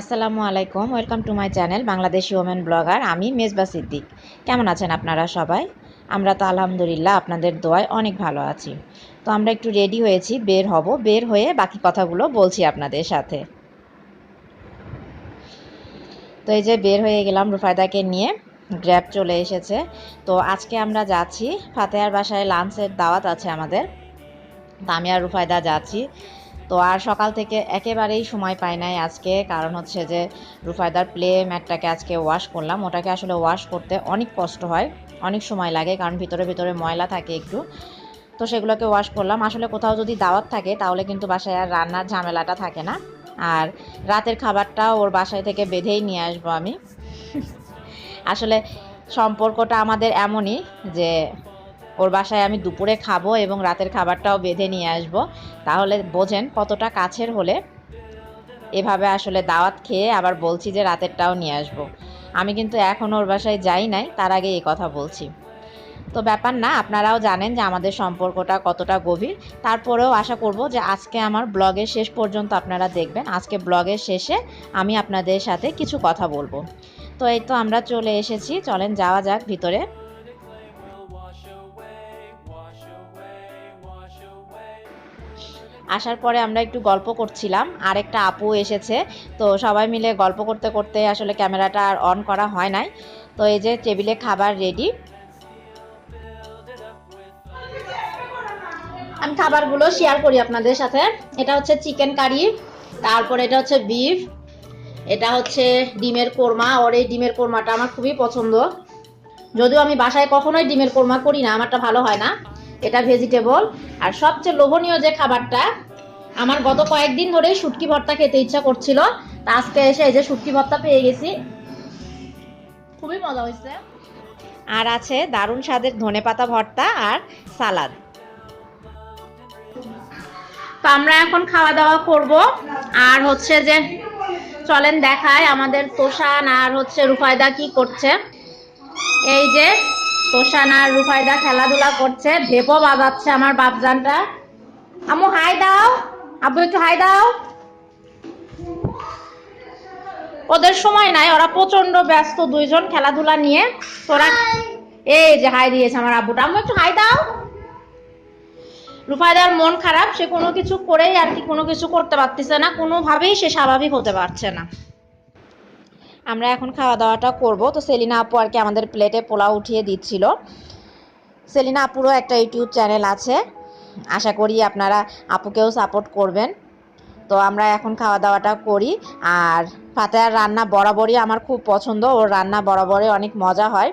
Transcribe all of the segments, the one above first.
আসসালামু আলাইকুম, welcome to my channel Bangladeshi women blogger আমি মেজবা সিদ্দিক। কেমন আছেন আপনারা সবাই? আমরা তো আলহামদুলিল্লাহ আপনাদের দোয়ায় অনেক ভালো আছি। তো আমরা একটু রেডি হয়েছি, বের হব, বের হয়ে বাকি কথাগুলো বলছি আপনাদের সাথে। তো এই যে বের হয়ে গেলাম রুফায়দাকে নিয়ে গ্র্যাব চলে এসেছে। তো আজকে আমরা যাচ্ছি, ফাতেহার বাসায় লাঞ্চের দাওয়াত আছে আমাদের। তো আমি আর রুফায়দা যাচ্ছি। তো আর সকাল থেকে একেবারেই সময় পাই নাই আজকে। কারণ হচ্ছে যে, রুফায়দার প্লে ম্যাটটাকে আজকে ওয়াশ করলাম। ওটাকে আসলে ওয়াশ করতে অনেক কষ্ট হয়, অনেক সময় লাগে, কারণ ভিতরে ভিতরে ময়লা থাকে একটু। তো সেগুলোকে ওয়াশ করলাম। আসলে কোথাও যদি দাওয়াত থাকে, তাহলে কিন্তু বাসায় আর রান্নার ঝামেলাটা থাকে না। আর রাতের খাবারটা ওর বাসায় থেকে বেঁধেই নিয়ে আসব আমি। আসলে সম্পর্কটা আমাদের এমনই যে ওর বাসায় আমি দুপুরে খাব এবং রাতের খাবারটাও বেঁধে নিয়ে আসব। তাহলে বোঝেন কতটা কাছের হলে এভাবে আসলে দাওয়াত খেয়ে আবার বলছি যে রাতেরটাও নিয়ে আসব। আমি কিন্তু এখন ওর বাসায় যাই নাই, তার আগে এই কথা বলছি। তো ব্যাপার না, আপনারাও জানেন যে আমাদের সম্পর্কটা কতটা গভীর। তারপরেও আশা করব যে আজকে আমার ব্লগের শেষ পর্যন্ত আপনারা দেখবেন। আজকে ব্লগের শেষে আমি আপনাদের সাথে কিছু কথা বলব। তো এই তো আমরা চলে এসেছি, চলেন যাওয়া যাক ভিতরে। আসার পরে আমরা একটু গল্প করছিলাম আর একটা আপু এসেছে, তো সবাই মিলে গল্প করতে করতে আসলে ক্যামেরাটা আর অন করা হয় নাই, তো এই যে টেবিলে খাবার রেডি আমি খাবারগুলো শেয়ার করি আপনাদের সাথে, এটা হচ্ছে চিকেন কারি তারপর এটা হচ্ছে বিফ এটা হচ্ছে ডিমের কোরমা, ওর এই ডিমের কোরমাটা আমার খুবই পছন্দ। যদিও আমি বাসায় কখনোই ডিমের কোরমা করি না, আমারটা ভালো হয় না। এটা ভেজিটেবল আর সবচেয়ে লোভনীয় যে খাবারটা, আমার গত কয়েকদিন ধরেই শুটকি ভর্তা খেতে ইচ্ছা করছিল। তা আজকে এসে এই যে শুটকি ভর্তা পেয়ে গেছি। খুবই মজা হয়েছে। আর আছে দারুণ স্বাদের ধনেপাতা ভর্তা আর সালাদ। তো আমরা এখন খাওয়া দাওয়া করব। আর হচ্ছে যে, চলেন দেখায় আমাদের তোষান আর হচ্ছে রুফায়দা কি করছে। এই যে তোষান আর খেলাধুলা করছে ভেপো বাজাচ্ছে আমার বাপজানটা। আমু হাই দাও। একটু হাই দাও। ওদের সময় নাই, ওরা প্রচণ্ড ব্যস্ত দুইজন খেলাধুলা নিয়ে। তোরা এই যে হাই দিয়েছে আমার আব্বুটা। আম্মু, একটু হাই দাও। রুফায়দার মন খারাপ, সে কোনো কিছু করেই আর কি কোনো কিছু করতে পারতেছে না। কোনোভাবেই সে স্বাভাবিক হতে পারছে না। আমরা এখন খাওয়া দাওয়াটা করব। তো সেলিনা আপু আর কি আমাদের প্লেটে পোলাও উঠিয়ে দিচ্ছিল। সেলিনা আপুরও একটা ইউটিউব চ্যানেল আছে। আশা করি আপনারা আপুকেও সাপোর্ট করবেন। তো আমরা এখন খাওয়া দাওয়াটা করি। আর ফাতেহার রান্না বরাবরই আমার খুব পছন্দ। ওর রান্না বরাবরই অনেক মজা হয়।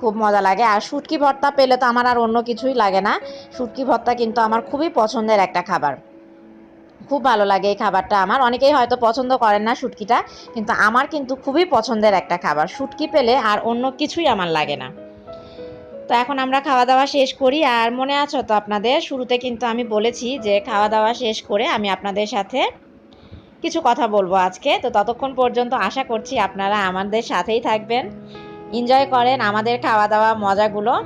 খুব মজা লাগে। আর শুটকি ভর্তা পেলে তো আমার আর অন্য কিছুই লাগে না। শুটকি ভর্তা কিন্তু আমার খুবই পছন্দের একটা খাবার। খুব ভালো লাগে এই খাবারটা আমার। অনেকেই হয়তো পছন্দ করেন না শুটকিটা, কিন্তু আমার কিন্তু খুবই পছন্দের একটা খাবার। শুটকি পেলে আর অন্য কিছুই আমার লাগে না। তো এখন আমরা খাওয়া দাওয়া শেষ করি। আর মনে আছো তো আপনাদের, শুরুতে কিন্তু আমি বলেছি যে খাওয়া দাওয়া শেষ করে আমি আপনাদের সাথে কিছু কথা বলব আজকে। তো ততক্ষণ পর্যন্ত আশা করছি আপনারা আমাদের সাথেই থাকবেন। এনজয় করেন আমাদের খাওয়া দাওয়া মজাগুলো।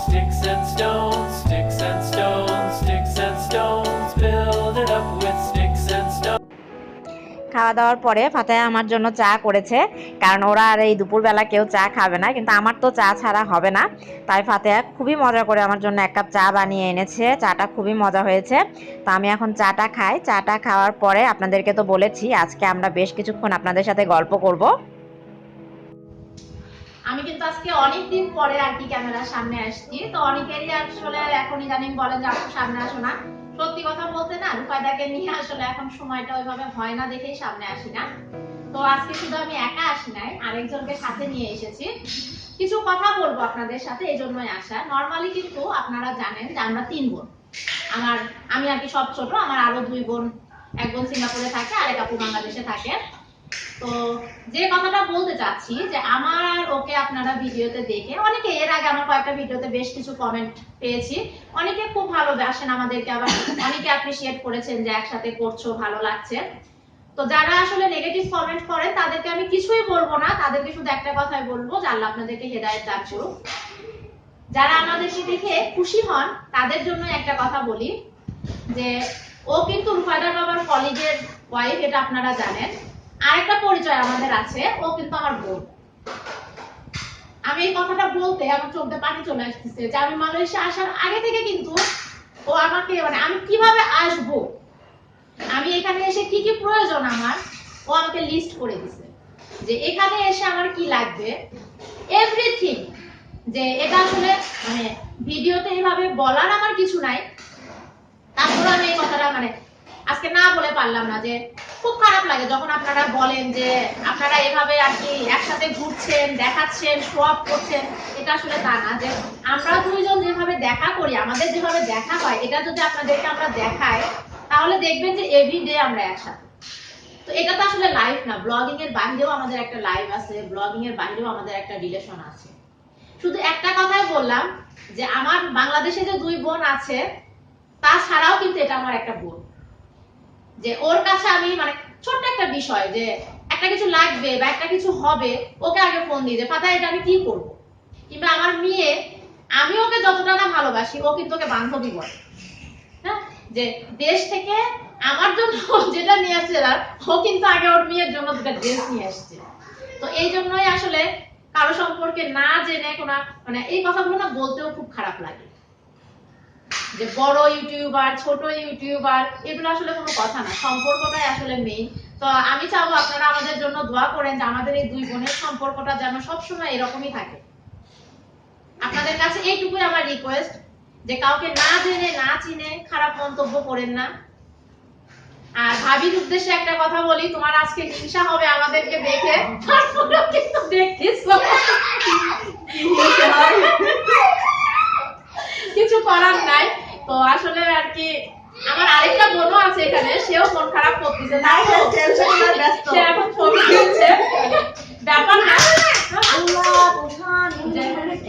Sticks and stones, sticks and stones, sticks and stones. Build it up with sticks and stones. খাওয়া দাওয়ার পরে ফাতেহা আমার জন্য চা করেছে কারণ ওরা আর এই দুপুরবেলা কেউ চা খাবে না কিন্তু আমার তো চা ছাড়া হবে না তাই ফাতেহা খুবই মজা করে আমার জন্য এক কাপ চা বানিয়ে এনেছে চাটা খুবই মজা হয়েছে তো আমি এখন চাটা খাই চাটা খাওয়ার পরে আপনাদেরকে তো বলেছি আজকে আমরা বেশ কিছুক্ষণ আপনাদের সাথে গল্প করব আমি কিন্তু আজকে অনেক দিন পরে আর কি ক্যামেরার সামনে আসছি। তো অনেকেরই আসলে এখন ইদানিং বলে যে আপু সামনে আসো না। সত্যি কথা বলতে না রূপাদাকে নিয়ে আসলে এখন সময়টা ওইভাবে হয় না দেখেই সামনে আসি না। তো আজকে শুধু আমি একা আসি নাই, আরেকজনকে সাথে নিয়ে এসেছি। কিছু কথা বলব আপনাদের সাথে, এই জন্যই আসা। নর্মালি কিন্তু আপনারা জানেন যে আমরা তিন বোন। আমার, আমি আর কি সব ছোট, আমার আরও দুই বোন, এক বোন সিঙ্গাপুরে থাকে আর এক আপু বাংলাদেশে থাকে তো যে কথাটা বলতে চাচ্ছি, যে আমার ওকে আপনারা ভিডিওতে দেখে, অনেকে এর আগে আমার কয়েকটা ভিডিওতে বেশ কিছু কমেন্ট পেয়েছি। অনেকে খুব ভালোবাসেন আমাদেরকে, আবার অনেকে অ্যাপ্রিসিয়েট করেছেন যে একসাথে করছ, ভালো লাগছে। তো যারা আসলে নেগেটিভ কমেন্ট করেন তাদেরকে আমি কিছুই বলব না, তাদেরকে শুধু একটা কথাই বলব, যে আল্লাহ আপনাদেরকে হেদায়েত দান করুক। যারা আমাদেরকে দেখে খুশি হন, তাদের জন্য একটা কথা বলি, যে ও কিন্তু রুফাদার বাবার কলেজের ওয়াইফ এটা আপনারা জানেন। আরেকটা পরিচয় আমাদের আছে, ও কিন্তু আমার বোন। আমি এই কথাটা বলতে আমার চোখে পানি চলে আসতেছে যে আমি মালয়েশিয়া আসার আগে থেকে কিন্তু ও আমাকে মানে আমি কীভাবে আসব? আমি এখানে এসে কি কি প্রয়োজন আমার? ও আমাকে লিস্ট করে দিছে যে এখানে এসে আমার কি লাগবে? এভরিথিং যে এটা আসলে মানে ভিডিওতে এইভাবে বলার আমার কিছু নাই। তারপরে আমি এই কথাটা মানে আজকে না বলে পারলাম না যে খুব খারাপ লাগে যখন আপনারা বলেন যে আপনারা এভাবে আর কি একসাথে ঘুরছেন, দেখাচ্ছেন অফ করছেন, এটা আসলে তা না। যে আমরা দুইজন যেভাবে দেখা করি, আমাদের যেভাবে দেখা হয়, এটা যদি আপনাদেরকে আমরা দেখাই, তাহলে দেখবেন যে এভরিডে আমরা একসাথে। তো এটা তো আসলে লাইফ না। ব্লগিং এর বাইরেও আমাদের একটা লাইফ আছে ব্লগিং এর বাইরেও আমাদের একটা রিলেশন আছে। শুধু একটা কথাই বললাম যে আমার বাংলাদেশে যে দুই বোন আছে, তাছাড়াও কিন্তু এটা আমার একটা বোন। যে ওর কাছে আমি মানে ছোট্ট একটা বিষয় যে একটা কিছু লাগবে বা একটা কিছু হবে, ওকে আগে ফোন দিয়ে যে এটা আমি কি করব? কিংবা আমার মেয়ে, আমি ওকে যতটা না ভালোবাসি, ও কিন্তু ওকে বান্ধবী বলে। হ্যাঁ? যে দেশ থেকে আমার জন্য যেটা নিয়ে আসছে ও কিন্তু আগে ওর মেয়ের জন্য দুটা ড্রেস নিয়ে আসছে। তো এই জন্যই আসলে কারও সম্পর্কে না জেনে কোনো মানে এই কথাগুলো না বলতেও খুব খারাপ লাগে। যে বড় ইউটিউবার ছোট ইউটিউবার এগুলো আসলে কোনো কথা না। সম্পর্কটাই আসলে মেইন তো আমি চাবো আপনারা আমাদের জন্য দোয়া করেন যে আমাদের এই দুই বোনের সম্পর্কটা যেন সবসময় এরকমই থাকে। আপনাদের কাছে এইটুকুই আমার রিকোয়েস্ট যে কাউকে না জেনে না চিনে খারাপ মন্তব্য করেন না। আর ভাবির উদ্দেশ্যে একটা কথা বলি তোমার আজকে হিংসা হবে আমাদেরকে দেখে। তারপরেও কিন্তু দেখতেছো। কিছু করার নাই। তো আসলে আর কি আমার আরেকটা বোনও আছে এখানে সেও মন খারাপ করতেছে তাই সে এখন ছবি তুলছে। ব্যাপার না।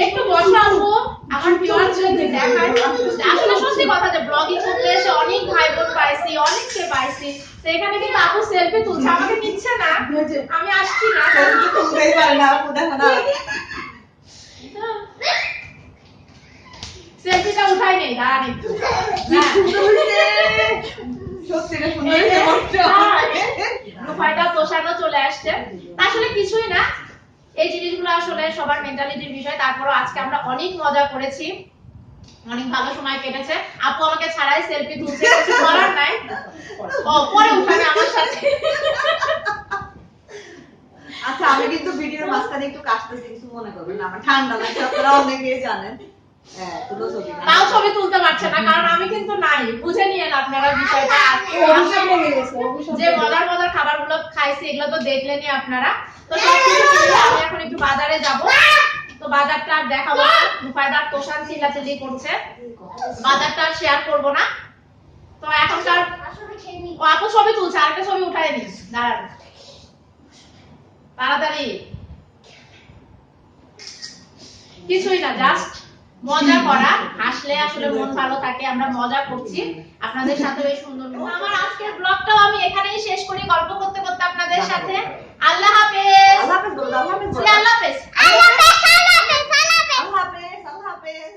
একটু বসাবো আমার ভিউয়ার্স যদি দেখায় আসলে সত্যি কথা যে ব্লগিং করতে এসে অনেক ভাই বোন পাইছি অনেককে পাইছি। তো এখানে কিন্তু আপু সেলফি তুলছে আমাকে নিচ্ছে না। আমি আসছি না। সেলফিটা উঠাই নেই দাঁড়ান চলে আসছে আসলে কিছুই না এই জিনিসগুলো আসলে সবার মেন্টালিটির বিষয় তারপরও আজকে আমরা অনেক মজা করেছি অনেক ভালো সময় কেটেছে আপু আমাকে ছাড়াই সেলফি তুলছে বলার নাই পরে উঠাবে আমার সাথে আচ্ছা আমি কিন্তু ভিডিওর মাঝখানে একটু কাশতেছি, কিছু মনে করবেন না, আমার ঠান্ডা লাগছে, আপনারা অনেকেই জানেন। তাও ছবি তুলতে পারছে না কারণ আমি কিন্তু নাই। বুঝে নিয়েন আপনারা বিষয়টা। যে মজার মজার খাবারগুলো খাইছি এগুলো তো দেখলেনই আপনারা। তো আমি এখন একটু বাজারে যাব। তো বাজারটা আর দেখাবো না। রুফায়দার তোষান চিল্লাচিল্লি করছে। বাজারটা আর শেয়ার করব না। তো এখনকার আপু ছবি তুলছে আরেকটা ছবি নি। দাঁড়ান। তাড়াতাড়ি। কিছুই না জাস্ট মজা করা হাসলে আসলে মন ভালো থাকে আমরা মজা করছি। আপনাদের সাথে এই সুন্দর আমার আজকের ব্লগটাও আমি এখানেই শেষ করি গল্প করতে করতে আপনাদের সাথে। আল্লাহ হাফেজ আল্লাহ হাফেজ। আল্লাহ হাফেজ। আল্লাহ হাফেজ আল্লাহ হাফেজ। আল্লাহ হাফেজ আল্লাহ হাফেজ।